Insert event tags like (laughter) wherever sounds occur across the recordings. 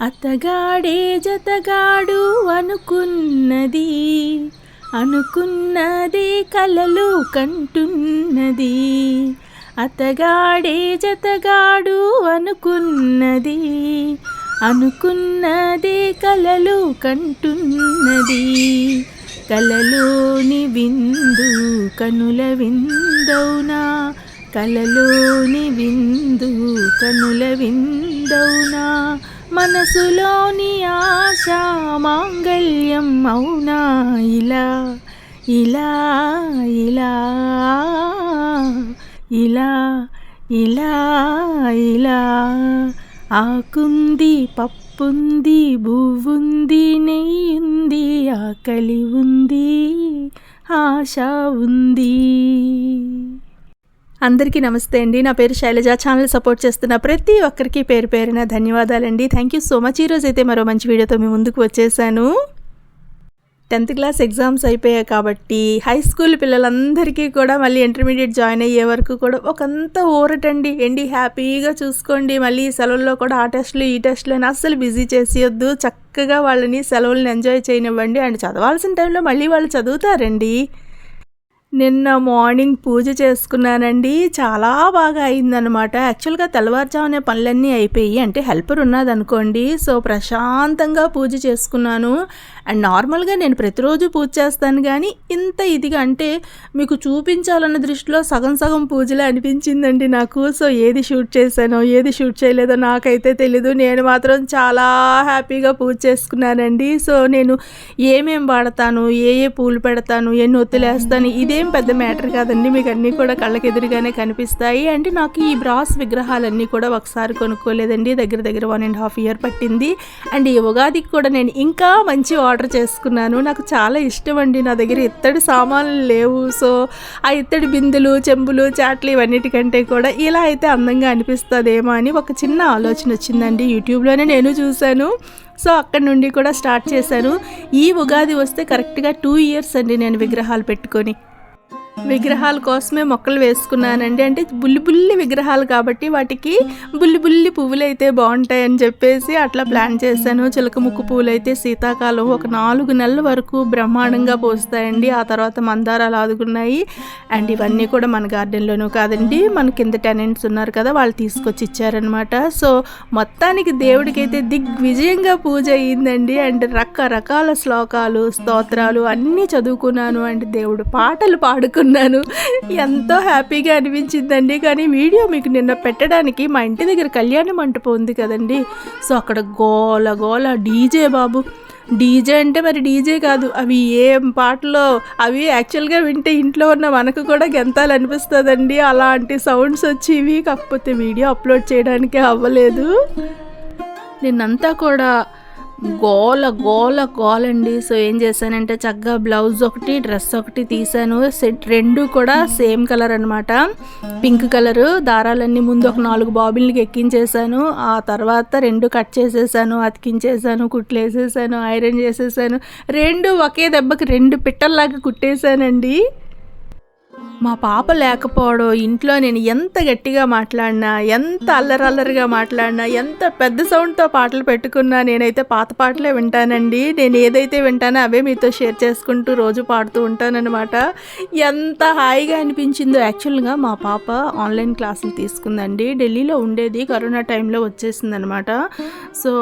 అతగాడే జతగాడు అనుకున్నది అనుకున్నదే కలలు కంటున్నది. అతగాడే జతగాడు అనుకున్నది అనుకున్నదే కలలు కంటున్నది. కలలోని విందు కనుల విందౌనా కలలోని విందు కనుల విందౌనా మనసులోని ఆశ మాంగళ్యం అవునా? ఇలా ఇలా ఇలా ఇలా ఇలా ఇలా. ఆకుంది పప్పుంది బువ్వుంది నెయ్యుంది ఆకలి ఉంది ఆశ ఉంది. అందరికీ నమస్తే అండి. నా పేరు శైలజ. ఛానల్ సపోర్ట్ చేస్తున్న ప్రతి ఒక్కరికి పేరు పేరున ధన్యవాదాలండి. థ్యాంక్ యూ సో మచ్ ఈరోజు అయితే మరో మంచి వీడియోతో మీ ముందుకు వచ్చేసాను. టెన్త్ క్లాస్ ఎగ్జామ్స్ అయిపోయాయి కాబట్టి హై స్కూల్ పిల్లలందరికీ కూడా మళ్ళీ ఇంటర్మీడియట్ జాయిన్ అయ్యే వరకు కూడా ఒకంత ఊరటండి. ఎండి హ్యాపీగా చూసుకోండి. మళ్ళీ సెలవుల్లో కూడా ఆ టెస్ట్లు ఈ టెస్ట్లు అని అస్సలు బిజీ చేసేయొద్దు. చక్కగా వాళ్ళని సెలవులను ఎంజాయ్ చేయనివ్వండి. అండ్ చదవాల్సిన టైంలో మళ్ళీ వాళ్ళు చదువుతారండి. నిన్న మార్నింగ్ పూజ చేసుకున్నానండి. చాలా బాగా అయిందనమాట యాక్చువల్గా తెల్లవారుజామునే పనులన్నీ అయిపోయి అంటే హెల్పర్ ఉన్నదనుకోండి. సో ప్రశాంతంగా పూజ చేసుకున్నాను. అండ్ నార్మల్గా నేను ప్రతిరోజు పూజ చేస్తాను కానీ ఇంత ఇదిగా అంటే మీకు చూపించాలన్న దృష్టిలో సగం సగం పూజలే అనిపించిందండి నాకు. సో ఏది షూట్ చేశానో ఏది షూట్ చేయలేదో నాకైతే తెలీదు. నేను మాత్రం చాలా హ్యాపీగా పూజ చేసుకున్నానండి. సో నేను ఏమేం వాడతాను ఏ ఏ పూలు పెడతాను ఎన్ని ఒత్తులేస్తాను ఇదేం పెద్ద మ్యాటర్ కాదండి. మీకు అన్నీ కూడా కళ్ళకి ఎదురుగానే కనిపిస్తాయి. అంటే నాకు ఈ బ్రాస్ విగ్రహాలన్నీ కూడా ఒకసారి కొనుక్కోలేదండి. దగ్గర దగ్గర వన్ అండ్ హాఫ్ ఇయర్ పట్టింది. అండ్ ఈ ఉగాదికి కూడా నేను ఇంకా మంచి ఆర్డర్ చేసుకున్నాను. నాకు చాలా ఇష్టం అండి నా దగ్గర ఇత్తడి సామాన్లు లేవు. సో ఆ ఇత్తడి బిందులు చెంబులు చాట్లు ఇవన్నిటికంటే కూడా ఇలా అయితే అందంగా అనిపిస్తుందేమో అని ఒక చిన్న ఆలోచన వచ్చిందండి. యూట్యూబ్లోనే నేను చూశాను. సో అక్కడి నుండి కూడా స్టార్ట్ చేశాను. ఈ ఉగాది వస్తే కరెక్ట్గా టూ ఇయర్స్ అండి నేను విగ్రహాలు పెట్టుకొని. విగ్రహాల కోసమే మొక్కలు వేసుకున్నానండి. అంటే బుల్లి బుల్లి విగ్రహాలు కాబట్టి వాటికి బుల్లి బుల్లి పువ్వులు అయితే బాగుంటాయని చెప్పేసి అట్లా ప్లాన్ చేశాను. చిలక ముక్కు పువ్వులు అయితే శీతాకాలం ఒక నాలుగు నెలల వరకు బ్రహ్మాండంగా పోస్తాయండి. ఆ తర్వాత మందారాలు ఆదుకున్నాయి. అండ్ ఇవన్నీ కూడా మన గార్డెన్లోనూ కాదండి మన కింద టెనెంట్స్ ఉన్నారు కదా వాళ్ళు తీసుకొచ్చి ఇచ్చారనమాట సో మొత్తానికి దేవుడికైతే దిగ్విజయంగా పూజ అయ్యిందండి. అండ్ రకరకాల శ్లోకాలు స్తోత్రాలు అన్నీ చదువుకున్నాను. అండ్ దేవుడు పాటలు పాడుకున్నాను ఎంతో హ్యాపీగా అనిపించిందండి. కానీ వీడియో మీకు నిన్న పెట్టడానికి మా ఇంటి దగ్గర కళ్యాణ మంటపం ఉంది కదండి. సో అక్కడ గోల గోల డీజే బాబు. డీజే అంటే మరి డీజే కాదు. అవి ఏం పాటలో అవి యాక్చువల్గా వింటే ఇంట్లో ఉన్న మనకు కూడా గెంతాలు అనిపిస్తుందండి అలాంటి సౌండ్స్ వచ్చేవి కాకపోతే వీడియో అప్లోడ్ చేయడానికి అవ్వలేదు. నిన్నంతా కూడా గోల గోల గోలండి సో ఏం చేశానంటే చక్కగా బ్లౌజ్ ఒకటి డ్రెస్ ఒకటి తీసాను సెట్ రెండు కూడా సేమ్ కలర్ అనమాట పింక్ కలర్ దారాలన్నీ ముందు ఒక నాలుగు బాబిల్కి ఎక్కించేసాను ఆ తర్వాత రెండు కట్ చేసేసాను అతికించేసాను కుట్లు వేసేసాను ఐరన్ చేసేసాను రెండు ఒకే దెబ్బకి రెండు పిట్టల్లాగా కుట్టేశానండి. మా పాప లేకపోవడం ఇంట్లో నేను ఎంత గట్టిగా మాట్లాడినా ఎంత అల్లరల్లరిగా మాట్లాడినా ఎంత పెద్ద సౌండ్తో పాటలు పెట్టుకున్నా నేనైతే పాత పాటలే వింటానండి. నేను ఏదైతే వింటానో అవే మీతో షేర్ చేసుకుంటూ రోజు పాడుతూ ఉంటానన్నమాట. ఎంత హాయిగా అనిపించిందో యాక్చువల్గా మా పాప ఆన్లైన్ క్లాసులు తీసుకుందండి. ఢిల్లీలో ఉండేది కరోనా టైంలో వచ్చేసిందనమాట సో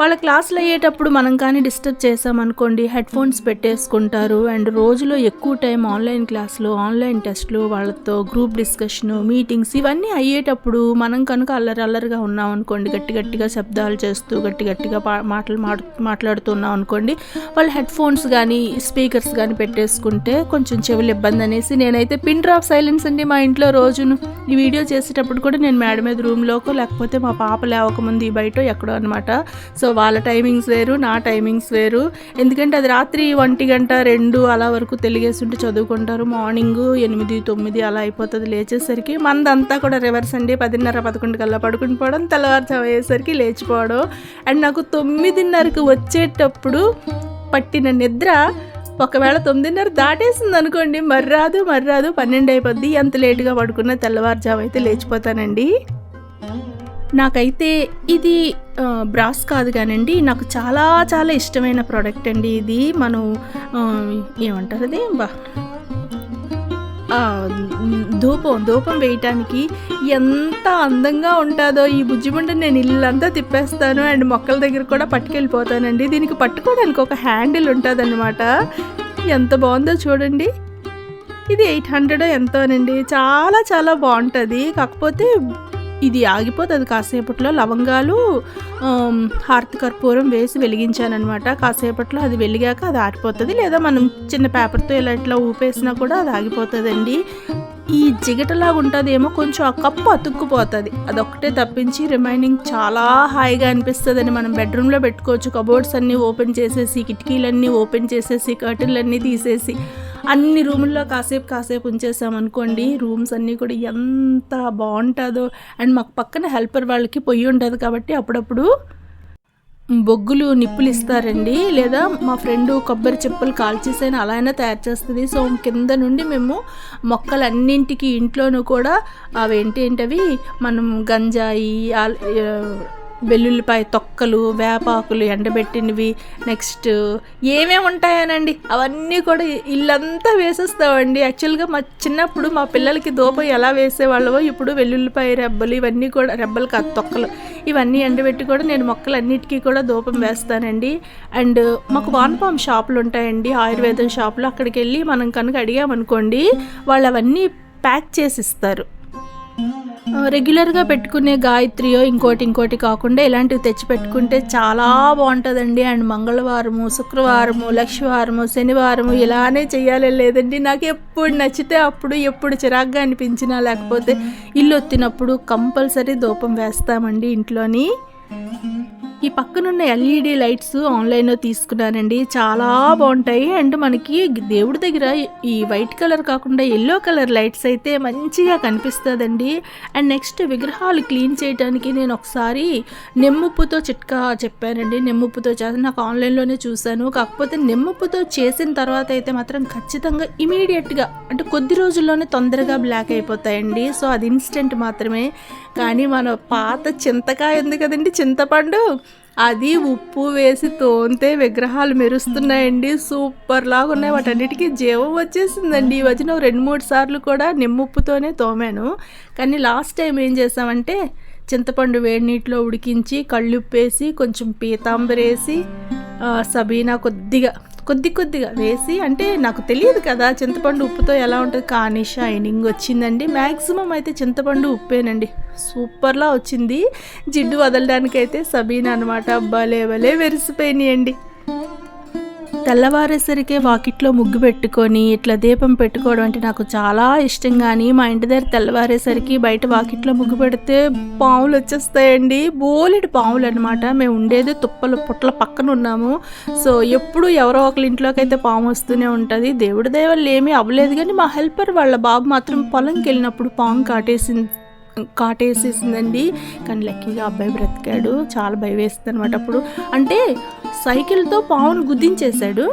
వాళ్ళ క్లాసులు అయ్యేటప్పుడు మనం కానీ డిస్టర్బ్ చేసామనుకోండి హెడ్ ఫోన్స్ పెట్టేసుకుంటారు. అండ్ రోజులో ఎక్కువ టైం ఆన్లైన్ క్లాసులు ఆన్లైన్ టెస్ట్లు వాళ్ళతో గ్రూప్ డిస్కషను మీటింగ్స్ ఇవన్నీ అయ్యేటప్పుడు మనం కనుక అల్లరి అల్లరిగా ఉన్నాం అనుకోండి గట్టి గట్టిగా శబ్దాలు చేస్తూ గట్టి గట్టిగా పా మాటలు మాట్ మాట్లాడుతున్నాం అనుకోండి వాళ్ళు హెడ్ ఫోన్స్ కానీ స్పీకర్స్ కానీ పెట్టేసుకుంటే కొంచెం చెవులు ఇబ్బంది అనేసి నేనైతే పిన్ డ్రాప్ సైలెన్స్ అండి మా ఇంట్లో రోజును. ఈ వీడియో చేసేటప్పుడు కూడా నేను మేడ మీద రూమ్లోకో లేకపోతే మా పాప లేవకముందు బయట ఎక్కడో అనమాట సో వాళ్ళ టైమింగ్స్ వేరు నా టైమింగ్స్ వేరు. ఎందుకంటే అది రాత్రి ఒంటి గంట రెండు అలా వరకు తెలిగేస్తుంటే చదువుకుంటారు. మార్నింగ్ ఎనిమిది తొమ్మిది అలా అయిపోతుంది లేచేసరికి. మనదంతా కూడా రివర్స్ అండి. పదిన్నర పదకొండు కల్లా పడుకుని పోవడం తెల్లవారుజాము అయ్యేసరికి లేచిపోవడం. అండ్ నాకు తొమ్మిదిన్నరకు వచ్చేటప్పుడు పట్టిన నిద్ర ఒకవేళ తొమ్మిదిన్నర దాటేసింది అనుకోండి మర్రాదు మర్రాదు పన్నెండు అయిపోద్ది. ఎంత లేటుగా పడుకున్నా తెల్లవారుజాము అయితే లేచిపోతానండి. నాకైతే ఇది బ్రాస్ కాదు కానండి. నాకు చాలా చాలా ఇష్టమైన ప్రోడక్ట్ అండి ఇది. మనం ఏమంటారు అది? బా ధూపం ధూపం వేయటానికి ఎంత అందంగా ఉంటుందో ఈ బుజ్జిముండ నేను ఇల్లంతా తిప్పేస్తాను. అండ్ మొక్కల దగ్గర కూడా పట్టుకెళ్ళిపోతానండి. దీనికి పట్టుకోవడానికి ఒక హ్యాండిల్ ఉంటుంది ఎంత బాగుందో చూడండి. ఇది ఎయిట్ హండ్రెడ్ ఎంతోనండి. చాలా చాలా బాగుంటుంది. కాకపోతే ఇది ఆగిపోతుంది. కాసేపట్లో లవంగాలు ఆమ్, హారతి కర్పూరం వేసి వెలిగించానమాట కాసేపట్లో అది వెలిగాక అది ఆరిపోతుంది. లేదా మనం చిన్న పేపర్తో ఇలా ఇట్లా ఊపేసినా కూడా అది ఆగిపోతుందండి. ఈ జిగటలాగా ఉంటుంది ఏమో కొంచెం ఆ కప్పు అతుక్కుపోతుంది. అదొక్కటే తప్పించి రిమైనింగ్ చాలా హాయిగా అనిపిస్తుందని మనం బెడ్రూమ్లో పెట్టుకోవచ్చు. కబోర్డ్స్ అన్నీ ఓపెన్ చేసేసి కిటికీలన్నీ ఓపెన్ చేసేసి కర్టన్లన్నీ తీసేసి అన్ని రూముల్లో కాసేపు కాసేపు ఉంచేసాం అనుకోండి రూమ్స్ అన్నీ కూడా ఎంత బాగుంటుందో. అండ్ మాకు పక్కన హెల్పర్ వాళ్ళకి పొయ్యి ఉంటుంది కాబట్టి అప్పుడప్పుడు బొగ్గులు నిప్పులు ఇస్తారండి. లేదా మా ఫ్రెండ్ కొబ్బరి చెప్పులు కాల్చేసైనా అలా అయినా తయారు చేస్తుంది. సో కింద నుండి మేము మొక్కలన్నింటికి ఇంట్లోనూ కూడా అవేంటి ఏంటవి మనం గంజాయి ఆ, వెల్లుల్లిపాయ తొక్కలు వేపాకులు ఎండబెట్టినవి నెక్స్ట్ ఏమేమి ఉంటాయనండి? అవన్నీ కూడా ఇల్లంతా వేసేస్తామండి. యాక్చువల్గా మా చిన్నప్పుడు మా పిల్లలకి దూపం ఎలా వేసేవాళ్ళవో ఇప్పుడు వెల్లుల్లిపాయ రెబ్బలు ఇవన్నీ కూడా రెబ్బలు కాదు తొక్కలు ఇవన్నీ ఎండబెట్టి కూడా నేను మొక్కలన్నిటికీ కూడా దూపం వేస్తానండి. అండ్ మాకు వాన్పామ్ షాపులు ఉంటాయండి. ఆయుర్వేదం షాపులు. అక్కడికి వెళ్ళి మనం కనుక అడిగామనుకోండి వాళ్ళు అవన్నీ ప్యాక్ చేసి ఇస్తారు రెగ్యులర్గా పెట్టుకునే గాయత్రియో ఇంకోటి ఇంకోటి కాకుండా ఇలాంటివి తెచ్చి పెట్టుకుంటే చాలా బాగుంటుందండి. అండ్ మంగళవారము శుక్రవారము లక్షవారము శనివారము ఇలానే చేయాలి లేదండి. నాకు ఎప్పుడు నచ్చితే అప్పుడు ఎప్పుడు చిరాగ్గా అనిపించినా లేకపోతే ఇల్లు వచ్చినప్పుడు కంపల్సరీ ధూపం వేస్తామండి ఇంట్లోని. ఈ పక్కనున్న ఎల్ఈడి లైట్స్ ఆన్లైన్లో తీసుకున్నానండి చాలా బాగుంటాయి. అండ్ మనకి దేవుడి దగ్గర ఈ వైట్ కలర్ కాకుండా ఎల్లో కలర్ లైట్స్ అయితే మంచిగా కనిపిస్తుందండి. అండ్ నెక్స్ట్ విగ్రహాలు క్లీన్ చేయడానికి నేను ఒకసారి నిమ్మప్పుతో చిట్కా చెప్పానండి. నిమ్మప్పుతో చేసి నాకు ఆన్లైన్లోనే చూశాను. కాకపోతే నిమ్మప్పుతో చేసిన తర్వాత అయితే మాత్రం ఖచ్చితంగా ఇమీడియట్గా అంటే కొద్ది రోజుల్లోనే తొందరగా బ్లాక్ అయిపోతాయండి. సో అది ఇన్స్టెంట్ మాత్రమే. కానీ మన పాత చింతకాయ ఉంది కదండి చింతపండు. అది ఉప్పు వేసి తోంతే విగ్రహాలు మెరుస్తున్నాయండి. సూపర్ లాగా ఉన్నాయి వాటన్నిటికీ జీవం వచ్చేసిందండి. ఈ వచ్చిన రెండు మూడు సార్లు కూడా నిమ్ముప్పుతోనే తోమాను. కానీ లాస్ట్ టైం ఏం చేసామంటే చింతపండు వేడి నీటిలో ఉడికించి కళ్ళుప్పేసి కొంచెం పీతాంబరేసి సబీనా కొద్దిగా కొద్ది కొద్దిగా వేసి అంటే నాకు తెలియదు కదా చింతపండు ఉప్పుతో ఎలా ఉంటుంది. కానీ షైనింగ్ వచ్చిందండి. మ్యాక్సిమం అయితే చింతపండు ఉప్పేనండి. సూపర్లా వచ్చింది. జిడ్డు వదలడానికైతే సబీన్ అనమాట భలే భలే వెరిసిపోయినాయండి తెల్లవారేసరికే వాకిట్లో ముగ్గు పెట్టుకొని ఇట్లా దీపం పెట్టుకోవడం అంటే నాకు చాలా ఇష్టం కానీ మా ఇంటి దగ్గర తెల్లవారేసరికి బయట వాకిట్లో ముగ్గు పెడితే పాములు వచ్చేస్తాయండి. బోలెడు పాములు అనమాట మేము ఉండేది తుప్పలు పుట్ల పక్కన ఉన్నాము. సో ఎప్పుడు ఎవరో ఒకరి ఇంట్లోకి అయితే పాము వస్తూనే ఉంటుంది. దేవుడి దేవుళ్ళు ఏమీ అవ్వలేదు. కానీ మా హెల్పర్ వాళ్ళ బాబు మాత్రం పొలంకి వెళ్ళినప్పుడు పాము కాటేసింది. కాటేసేసిందండి. కానీ లక్కీగా అబ్బాయి బ్రతికాడు. చాలా భయం వేస్తుంది అనమాట అప్పుడు. అంటే సైకిల్తో పావును గుద్దించేశాడు.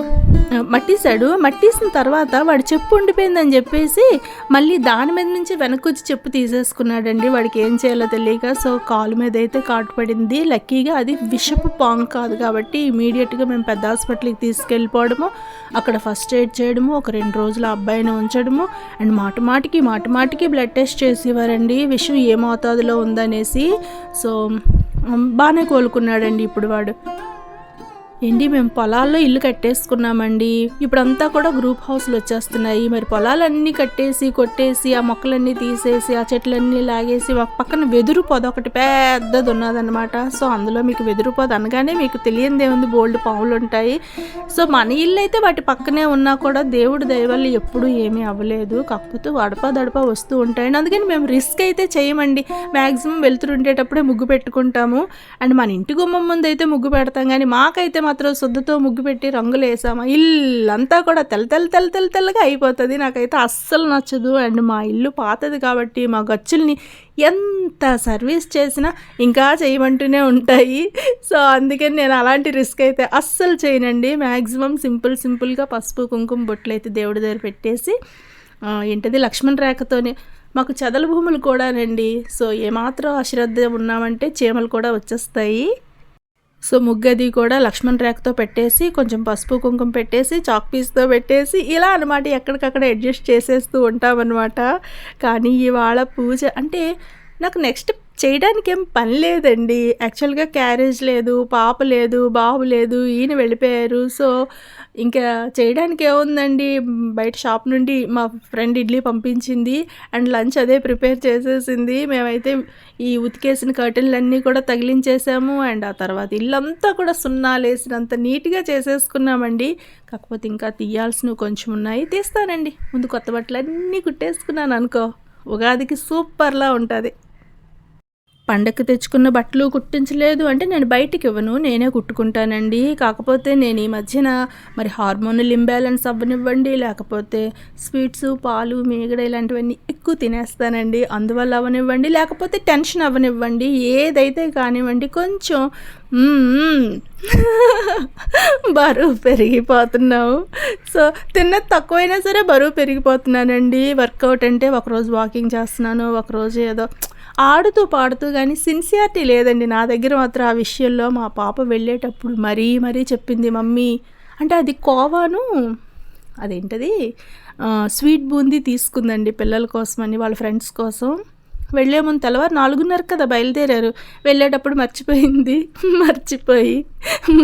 ఆ, మట్టేశాడు మట్టేసిన తర్వాత వాడు చెప్పు ఉండిపోయిందని చెప్పేసి మళ్ళీ దాని మీద నుంచి వెనక్కి వచ్చి చెప్పు తీసేసుకున్నాడండి. వాడికి ఏం చేయాలో తెలియక సో కాలు మీద అయితే కాటు పడింది లక్కీగా అది విషపు పాము కాదు కాబట్టి ఇమీడియట్గా మేము పెద్ద హాస్పిటల్కి తీసుకెళ్ళిపోవడము. అక్కడ ఫస్ట్ ఎయిడ్ చేయడము. ఒక రెండు రోజులు అబ్బాయిని ఉంచడము. అండ్ మాట మాటికి మాట మాటికి బ్లడ్ టెస్ట్ చేసేవారండి. విష విషయం ఏ మోతాదులో ఉందనేసి సో బాగానే కోలుకున్నాడండి ఇప్పుడు వాడు. ఏంటి మేము పొలాల్లో ఇల్లు కట్టేసుకున్నామండి. ఇప్పుడంతా కూడా గ్రూప్ హౌస్లు వచ్చేస్తున్నాయి. మరి పొలాలన్నీ కట్టేసి కొట్టేసి ఆ మొక్కలన్నీ తీసేసి ఆ చెట్లన్నీ లాగేసి ఒక పక్కన వెదురు పొద ఒకటి పెద్దది ఉన్నదన్నమాట. సో అందులో మీకు వెదురు పొద అనగానే మీకు తెలియంది ఏముంది బోల్డ్ పావులు ఉంటాయి. సో మన ఇల్లు అయితే వాటి పక్కనే ఉన్నా కూడా దేవుడి దయవల్ల ఎప్పుడూ ఏమీ అవ్వలేదు. కాకపోతే వడప దడప వస్తూ ఉంటాయండి. అందుకని మేము రిస్క్ అయితే చేయమండి. మ్యాక్సిమం వెళ్తురు ఉండేటప్పుడే ముగ్గు పెట్టుకుంటాము. అండ్ మన ఇంటి గుమ్మం ముందు అయితే ముగ్గు పెడతాం. కానీ మాకైతే మాత్రం శుద్ధతో ముగ్గు పెట్టి రంగులు వేసామా? ఇల్లంతా కూడా తెల్ల తెల్ల తెల్ల తెల్ల తెల్లగా అయిపోతుంది. నాకైతే అస్సలు నచ్చదు. అండ్ మా ఇల్లు పాతది కాబట్టి మా గచ్చుల్ని ఎంత సర్వీస్ చేసినా ఇంకా చేయమంటూనే ఉంటాయి. సో అందుకని నేను అలాంటి రిస్క్ అయితే అస్సలు చేయనండి. మ్యాక్సిమం సింపుల్ సింపుల్గా పసుపు కుంకుమ బొట్లు అయితే దేవుడి దగ్గర పెట్టేసి ఏంటది లక్ష్మణ్ రేఖతోనే మాకు చదల భూములు కూడానండి. సో ఏమాత్రం అశ్రద్ధ ఉన్నామంటే చీమలు కూడా వచ్చేస్తాయి. సో ముగ్గది కూడా లక్ష్మణ్ రేఖతో పెట్టేసి కొంచెం పసుపు కుంకుమ పెట్టేసి చాక్ పీస్తో పెట్టేసి ఇలా అనమాట ఎక్కడికక్కడ అడ్జస్ట్ చేసేస్తూ ఉంటామన్నమాట. కానీ ఇవాళ పూజ అంటే నాకు నెక్స్ట్ చేయడానికి ఏం పని లేదండి. యాక్చువల్గా క్యారేజ్ లేదు పాప లేదు బాబు లేదు ఈయన వెళ్ళిపోయారు. సో ఇంకా చేయడానికి ఏముందండి? బయట షాప్ నుండి మా ఫ్రెండ్ ఇడ్లీ పంపించింది. అండ్ లంచ్ అదే ప్రిపేర్ చేసేసింది. మేమైతే ఈ ఉతికేసిన కర్టన్లన్నీ కూడా తగిలించేసాము. అండ్ ఆ తర్వాత ఇల్లంతా కూడా సున్నాలేసినంత నీట్గా చేసేసుకున్నామండి. కాకపోతే ఇంకా తీయాల్సినవి కొంచెం ఉన్నాయి. తీస్తానండి. ముందు కొత్త బట్టలు అన్నీ కుట్టేసుకున్నాను అనుకో. ఉగాదికి సూపర్లా ఉంటుంది. పండగకి తెచ్చుకున్న బట్టలు కుట్టించలేదు అంటే నేను బయటికి ఇవ్వను నేనే కుట్టుకుంటానండి. కాకపోతే నేను ఈ మధ్యన మరి హార్మోనల్ ఇంబ్యాలెన్స్ అవ్వనివ్వండి లేకపోతే స్వీట్స్ పాలు మీగడ ఇలాంటివన్నీ ఎక్కువ తినేస్తానండి. అందువల్ల అవ్వనివ్వండి లేకపోతే టెన్షన్ అవ్వనివ్వండి ఏదైతే కానివ్వండి కొంచెం (laughs) బరువు పెరిగిపోతున్నావు. సో తిన్న తక్కువైనా సరే బరువు పెరిగిపోతున్నానండి. వర్కౌట్ అంటే ఒకరోజు వాకింగ్ చేస్తున్నాను ఒకరోజు ఏదో ఆడుతూ పాడుతూ కానీ సిన్సియారిటీ లేదండి నా దగ్గర మాత్రం ఆ విషయంలో. మా పాప వెళ్ళేటప్పుడు మరీ మరీ చెప్పింది మమ్మీ అంటే అది కోవాను అదేంటది? స్వీట్ బూందీ తీసుకుందండి పిల్లల కోసమని వాళ్ళ ఫ్రెండ్స్ కోసం. వెళ్ళే ముందు తెల్లవారు నాలుగున్నర కదా బయలుదేరారు. వెళ్ళేటప్పుడు మర్చిపోయింది (laughs) మర్చిపోయి.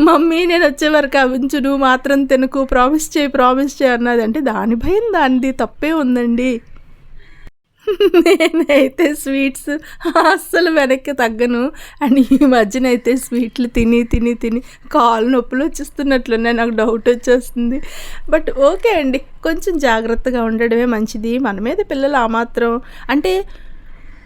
మమ్మీ నేను వచ్చే వరకు అవించు నువ్వు మాత్రం తినకు ప్రామిస్ చేయి ప్రామిస్ చేయి అన్నది. అంటే దాని భయం దానిది తప్పే ఉందండి. నేనైతే స్వీట్స్ అస్సలు వెనక్కి తగ్గను. అండ్ ఈ మధ్యన అయితే స్వీట్లు తిని తిని తిని కాలు నొప్పులు వచ్చేస్తున్నట్లున్నాయి. నాకు డౌట్ వచ్చేస్తుంది. బట్ ఓకే అండి. కొంచెం జాగ్రత్తగా ఉండడమే మంచిది. మన మీద పిల్లలు ఆ మాత్రం. అంటే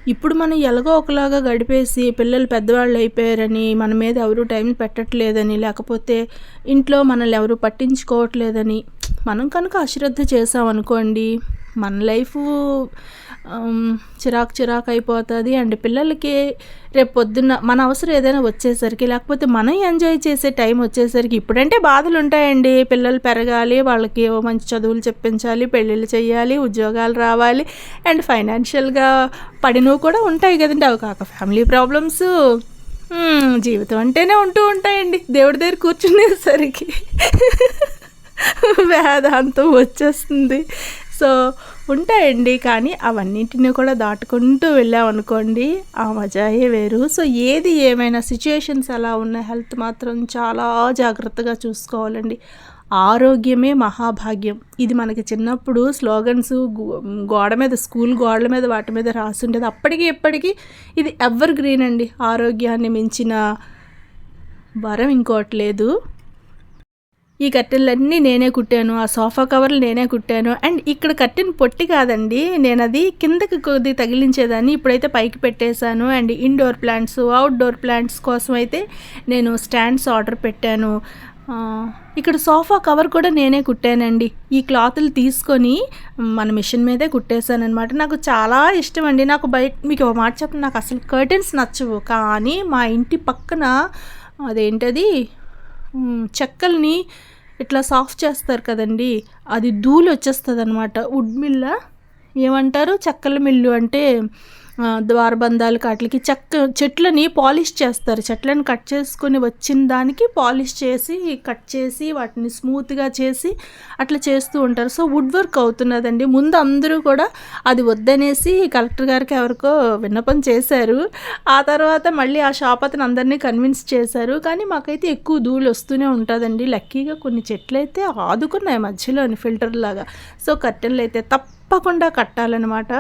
ఇప్పుడు మనం ఎలాగో ఒకలాగా గడిపేసి పిల్లలు పెద్దవాళ్ళు అయిపోయారని మన మీద ఎవరు టైం పెట్టట్లేదని లేకపోతే ఇంట్లో మనల్ని ఎవరు పట్టించుకోవట్లేదని మనం కనుక అశ్రద్ధ చేసామనుకోండి మన లైఫ్ చిరాకు చిరాకు అయిపోతుంది. అండ్ పిల్లలకి రేపు పొద్దున్న మన అవసరం ఏదైనా వచ్చేసరికి లేకపోతే మనం ఎంజాయ్ చేసే టైం వచ్చేసరికి ఇప్పుడంటే బాధలు ఉంటాయండి. పిల్లలు పెరగాలి వాళ్ళకి మంచి చదువులు చెప్పించాలి పెళ్ళిళ్ళు చేయాలి ఉద్యోగాలు రావాలి. అండ్ ఫైనాన్షియల్గా పడినవి కూడా ఉంటాయి కదండి. అవి కాక ఫ్యామిలీ ప్రాబ్లమ్స్ జీవితం అంటేనే ఉంటూ ఉంటాయండి. దేవుడి దగ్గర కూర్చునేసరికి (laughs) వేదాంతం వచ్చేస్తుంది. సో ఉంటాయండి కానీ అవన్నింటినీ కూడా దాటుకుంటూ వెళ్ళామనుకోండి ఆ మజాయే వేరు. సో ఏది ఏమైనా సిచ్యుయేషన్స్ అలా ఉన్న హెల్త్ మాత్రం చాలా జాగ్రత్తగా చూసుకోవాలండి. ఆరోగ్యమే మహాభాగ్యం. ఇది మనకి చిన్నప్పుడు స్లోగన్స్ గోడ మీద స్కూల్ గోడల మీద వాటి మీద రాసి ఉండేది. అప్పటికి ఇప్పటికీ ఇది ఎవర్ గ్రీన్ అండి. ఆరోగ్యాన్ని మించిన వరం ఇంకోటి లేదు. ఈ కర్టెన్లన్నీ నేనే కుట్టాను ఆ సోఫా కవర్లు నేనే కుట్టాను. అండ్ ఇక్కడ కర్టెన్ పొట్టి కాదండి నేను అది కిందకి కొద్ది తగిలించేదాన్ని ఇప్పుడైతే పైకి పెట్టేశాను. And indoor plants outdoor plants కోసం అయితే నేను స్టాండ్స్ ఆర్డర్ పెట్టాను. ఇక్కడ సోఫా కవర్ కూడా నేనే కుట్టానండి. ఈ క్లాతులు తీసుకొని మన మిషన్ మీదే కుట్టేశానమాట నాకు చాలా ఇష్టం అండి నాకు బయట మీకు ఒక మాట చెప్పండి నాకు అసలు కర్టెన్స్ నచ్చవు. కానీ మా ఇంటి పక్కన అదేంటది? చెక్కల్ని ఇట్లా సాఫ్ట్ చేస్తారు కదండి అది ధూళి వచ్చేస్తుంది అనమాట వుడ్ మిల్ల? ఏమంటారు? చెక్కల మిల్లు అంటే ద్వారబంధాలు కాట్లకి చెక్క చెట్లని పాలిష్ చేస్తారు. చెట్లను కట్ చేసుకొని వచ్చిన దానికి పాలిష్ చేసి కట్ చేసి వాటిని స్మూత్గా చేసి అట్లా చేస్తూ ఉంటారు. సో వుడ్ వర్క్ అవుతున్నదండి. ముందు అందరూ కూడా అది వద్దనేసి కలెక్టర్ గారికి ఎవరికో విన్నపం చేశారు. ఆ తర్వాత మళ్ళీ ఆ షాప్ అతను అందరినీ కన్విన్స్ చేశారు. కానీ మాకైతే ఎక్కువ ధూళి వస్తూనే ఉంటుందండి. లక్కీగా కొన్ని చెట్లు అయితే ఆదుకున్నాయి మధ్యలోని ఫిల్టర్ లాగా. సో కర్టెన్లు అయితే తప్పకుండా కట్టాలన్నమాట.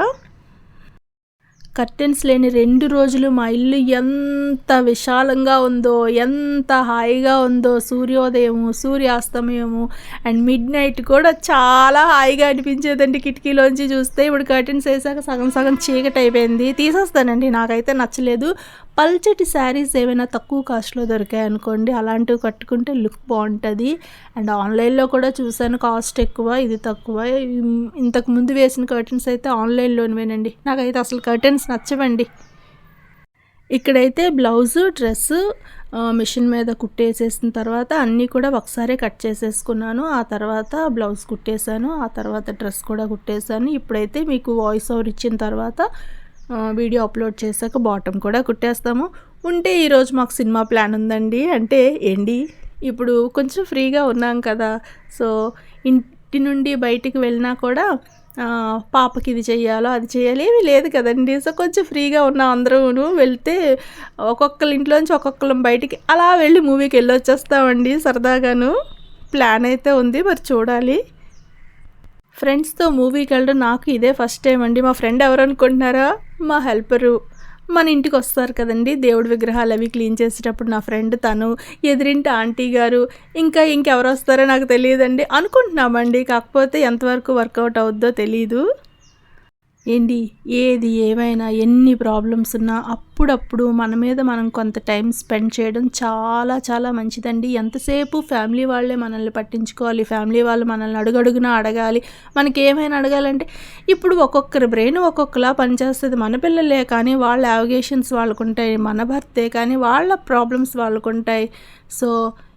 కర్టెన్స్ లేని రెండు రోజులు మా ఇల్లు ఎంత విశాలంగా ఉందో ఎంత హాయిగా ఉందో సూర్యోదయము సూర్యాస్తమయము అండ్ మిడ్ నైట్ కూడా చాలా హాయిగా అనిపించేదండి కిటికీలోంచి చూస్తే. ఇప్పుడు కర్టెన్స్ వేసాక సగం సగం చీకటి అయిపోయింది తీసేస్తానండి నాకైతే నచ్చలేదు. పల్చటి శారీస్ ఏమైనా తక్కువ కాస్ట్లో దొరికాయి అనుకోండి అలాంటివి కట్టుకుంటే లుక్ బాగుంటుంది. అండ్ ఆన్లైన్లో కూడా చూసాను కాస్ట్ ఎక్కువ ఇది తక్కువ. ఇంతకు ముందు వేసిన కర్టన్స్ అయితే ఆన్లైన్లోనివేనండి. నాకైతే అసలు కర్టన్స్ నచ్చవండి. ఇక్కడైతే బ్లౌజు డ్రెస్సు మిషన్ మీద కుట్టేసేసిన తర్వాత అన్నీ కూడా ఒకసారి కట్ చేసేసుకున్నాను. ఆ తర్వాత బ్లౌజ్ కుట్టేశాను ఆ తర్వాత డ్రెస్ కూడా కుట్టేశాను. ఇప్పుడైతే మీకు వాయిస్ ఓవర్ ఇచ్చిన తర్వాత వీడియో అప్లోడ్ చేశాక బాటమ్ కూడా కుట్టేస్తాము. ఉంటే ఈరోజు మాకు సినిమా ప్లాన్ ఉందండి. అంటే ఏంటి? ఇప్పుడు కొంచెం ఫ్రీగా ఉన్నాం కదా. సో ఇంటి నుండి బయటికి వెళ్ళినా కూడా పాపకి ఇది చేయాలో అది చేయాలి. ఏమీ లేదు కదండి. సో కొంచెం ఫ్రీగా ఉన్న అందరూ వెళ్తే ఒక్కొక్కరి ఇంట్లోంచి ఒక్కొక్కరం బయటికి అలా వెళ్ళి మూవీకి వెళ్ళొచ్చేస్తామండి సరదాగాను. ప్లాన్ అయితే ఉంది మరి చూడాలి. ఫ్రెండ్స్తో మూవీకి వెళ్ళడం నాకు ఇదే ఫస్ట్ టైం అండి. మా ఫ్రెండ్ ఎవరు అనుకుంటున్నారా? మా హెల్పరు మన ఇంటికి వస్తారు కదండి. దేవుడి విగ్రహాలు అవి క్లీన్ చేసేటప్పుడు నా ఫ్రెండ్ తను ఎదిరింటి ఆంటీ గారు ఇంకా ఇంకెవరు వస్తారో నాకు తెలియదండి. అనుకుంటున్నామండి. కాకపోతే ఎంతవరకు వర్కౌట్ అవుద్దో తెలియదు ఏంటి? ఏది ఏమైనా ఎన్ని ప్రాబ్లమ్స్ ఉన్నా అప్పుడప్పుడు మన మీద మనం కొంత టైం స్పెండ్ చేయడం చాలా చాలా మంచిదండి. ఎంతసేపు ఫ్యామిలీ వాళ్ళే మనల్ని పట్టించుకోవాలి ఫ్యామిలీ వాళ్ళు మనల్ని అడుగడుగునా అడగాలి మనకి ఏమైనా అడగాలంటే ఇప్పుడు ఒక్కొక్కరి బ్రెయిన్ ఒక్కొక్కలా పనిచేస్తుంది. మన పిల్లలే కానీ వాళ్ళ యావిగేషన్స్ వాళ్ళకు ఉంటాయి మన భర్తే కానీ వాళ్ళ ప్రాబ్లమ్స్ వాళ్ళకుంటాయి. సో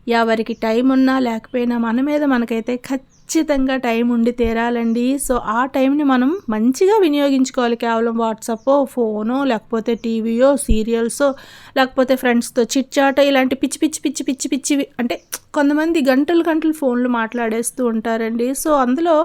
ఎవరికి టైం ఉన్నా లేకపోయినా మన మీద మనకైతే ఖచ్చితంగా ఖచ్చితంగా టైం ఉండి తీరాలండి. సో ఆ టైంని మనం మంచిగా వినియోగించుకోవాలి. కేవలం వాట్సాప్ ఫోనో లేకపోతే టీవీయో సీరియల్సో లేకపోతే ఫ్రెండ్స్తో చిట్చాట ఇలాంటి పిచ్చి పిచ్చి పిచ్చి పిచ్చి పిచ్చివి అంటే కొంతమంది గంటలు గంటలు ఫోన్లు మాట్లాడేస్తూ ఉంటారండి. సో అందులో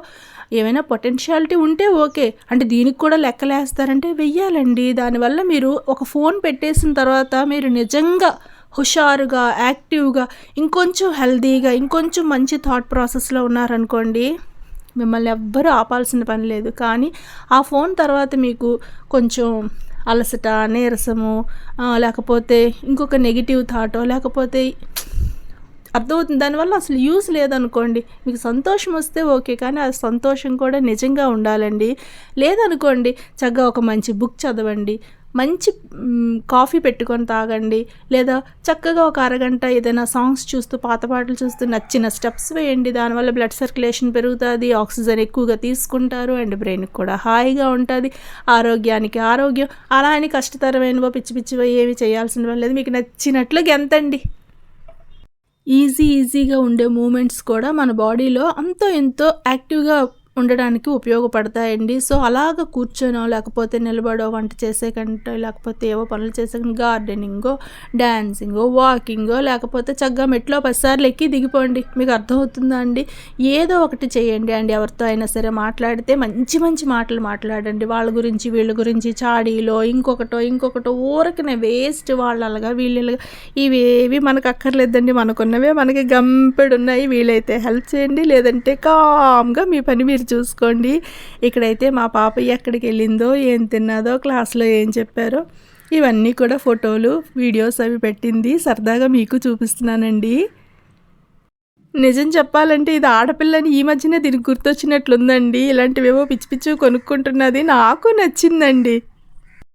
ఏమైనా పొటెన్షియాలిటీ ఉంటే ఓకే. అంటే దీనికి కూడా లెక్కలేస్తారంటే వెయ్యాలండి. దానివల్ల మీరు ఒక ఫోన్ పెట్టేసిన తర్వాత మీరు నిజంగా హుషారుగా యాక్టివ్గా ఇంకొంచెం హెల్దీగా ఇంకొంచెం మంచి థాట్ ప్రాసెస్లో ఉన్నారనుకోండి మిమ్మల్ని ఎవ్వరూ ఆపాల్సిన పని లేదు. కానీ ఆ ఫోన్ తర్వాత మీకు కొంచెం అలసట నీరసము లేకపోతే ఇంకొక నెగిటివ్ థాటో లేకపోతే అర్థమవుతుంది. దానివల్ల అసలు యూస్ లేదనుకోండి మీకు సంతోషం వస్తే ఓకే కానీ ఆ సంతోషం కూడా నిజంగా ఉండాలండి. లేదనుకోండి చక్కగా ఒక మంచి బుక్ చదవండి మంచి కాఫీ పెట్టుకొని తాగండి. లేదా చక్కగా ఒక అరగంట ఏదైనా సాంగ్స్ చూస్తూ పాత పాటలు చూస్తూ నచ్చిన స్టెప్స్ వేయండి. దానివల్ల బ్లడ్ సర్క్యులేషన్ పెరుగుతుంది ఆక్సిజన్ ఎక్కువగా తీసుకుంటారు అండ్ బ్రెయిన్కి కూడా హాయిగా ఉంటుంది. ఆరోగ్యానికి ఆరోగ్యం అలా అని కష్టతరమైనవో పిచ్చి పిచ్చివో ఏమి చేయాల్సిన పని లేదు. మీకు నచ్చినట్లు గెంతండి. ఈజీ ఈజీగా ఉండే మూమెంట్స్ కూడా మన బాడీలో అంతో ఎంతో యాక్టివ్గా ఉండడానికి ఉపయోగపడతాయండి. సో అలాగ కూర్చోనో లేకపోతే నిలబడో వంట చేసే కంటే లేకపోతే ఏవో పనులు చేసే గార్డెనింగో డాన్సింగో వాకింగో లేకపోతే చక్కగా మెట్లో పదిసార్లు ఎక్కి దిగిపోండి. మీకు అర్థమవుతుందా అండి? ఏదో ఒకటి చేయండి అండి. ఎవరితో అయినా సరే మాట్లాడితే మంచి మంచి మాటలు మాట్లాడండి. వాళ్ళ గురించి వీళ్ళ గురించి చాడీలో ఇంకొకటో ఇంకొకటో ఊరకనే వేస్ట్ వాళ్ళలాగా వీళ్ళగా ఇవేవి మనకు అక్కర్లేదండి. మనకున్నవే మనకి గంపెడున్నాయి. వీలైతే హెల్ప్ చేయండి. లేదంటే కామ్గా మీ పని మీరు చూసుకోండి. ఇక్కడైతే మా పాప ఎక్కడికి వెళ్ళిందో ఏం తిన్నదో క్లాస్లో ఏం చెప్పారో ఇవన్నీ కూడా ఫోటోలు వీడియోస్ అవి పెట్టింది. సరదాగా మీకు చూపిస్తున్నానండి. నిజం చెప్పాలంటే ఇది ఆడపిల్లని ఈ మధ్యనే దీనికి గుర్తొచ్చినట్లుందండి. ఇలాంటివేవో పిచ్చి పిచ్చి కొనుక్కుంటున్నది. నాకు నచ్చిందండి.